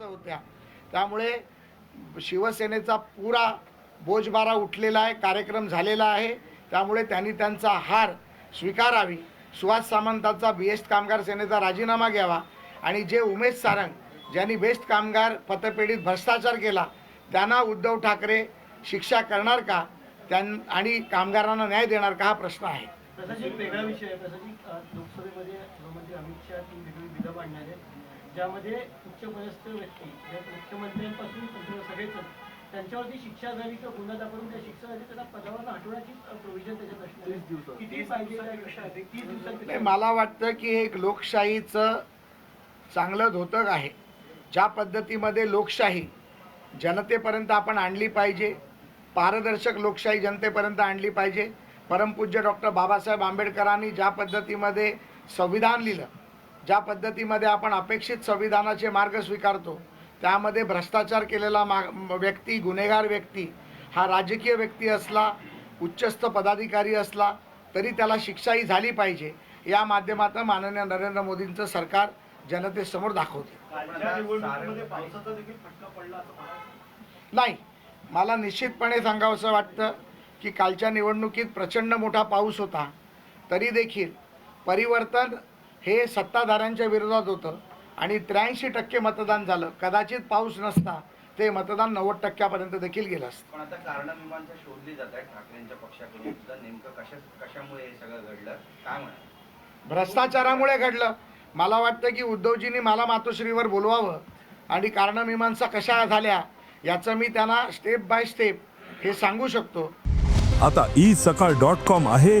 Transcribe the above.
जास्त होत्या. त्यामुळे शिवसेनेचा पुरा बोजबारा उठलेला आहे कार्यक्रम झालेला आहे. त्यामुळे त्यांनी त्यांचा हार स्वीकारावी. सुहास बी बेस्ट कामगार सेनेचा राजीनामा घ्यावा. आणि जे उमेश सारंग ज्यांनी बेस्ट कामगार पतपेढीत भ्रष्टाचार केला त्यांना उद्धव ठाकरे शिक्षा करणार का? त्यां आणि कामगारांना न्याय देणार का? हा प्रश्न आहे. वेगळा विषय आहे. लोकसभेमध्ये गृहमंत्री अमित शहा मांडणार आहेत. ज्यामध्ये उच्चपदस्थ व्यक्ती मुख्यमंत्र्यांपासून सगळेच त्यांच्यावरती शिक्षा झाली किंवा गुन्हा दाखवून त्या शिक्षा झाली त्यांना पदावर हटवण्याची प्रोव्हिजन त्याच्यात असणार. किती पाहिजे तीस दिवसांपेक्षा मला वाटतं की हे एक लोकशाहीचं चांगलं धोतक आहे. ज्या पद्धतीमध्ये लोकशाही जनतेपर्यंत आपण आणली पाहिजे पारदर्शक लोकशाही जनतेपर्यंत आणली पाहिजे परमपूज्य डॉक्टर बाबासाहेब आंबेडकरांनी ज्या पद्धतीमध्ये संविधान लिहिलं ज्या पद्धतीमध्ये आपण अपेक्षित संविधानाचे मार्ग स्वीकारतो त्यामध्ये भ्रष्टाचार केलेला मा व्यक्ती गुन्हेगार व्यक्ती हा राजकीय व्यक्ती असला उच्चस्थ पदाधिकारी असला तरी त्याला शिक्षाही झाली पाहिजे. या माध्यमातून माननीय नरेंद्र मोदींचं सरकार जनतेसमोर दाखवते. नाही मला निश्चितपणे सांगावंसं वाटतं की कालच्या निवडणुकीत प्रचंड मोठा पाऊस होता. तरी देखील परिवर्तन हे सत्ताधाऱ्यांच्या विरोधात होतं. आणि त्र्याऐंशी टक्के मतदान झालं. कदाचित पाऊस नसता ते मतदान नव्वद टक्क्यापर्यंत देखील गेलं असतं. पण आता कारण मीमांसा शोधली जात आहे ठाकरेंच्या पक्षाकडून. सुद्धा नेमकं कशा कशामुळे हे सगळं घडलं? काय म्हणा भ्रष्टाचारामुळे घडलं. मला वाटतं की उद्धवजींनी मला मातोश्रीवर बोलवावं. आणि कारणमीमांसा कशा झाल्या याचं मी त्यांना स्टेप बाय स्टेप हे सांगू शकतो. आता ई सकाळ डॉट कॉम आहे.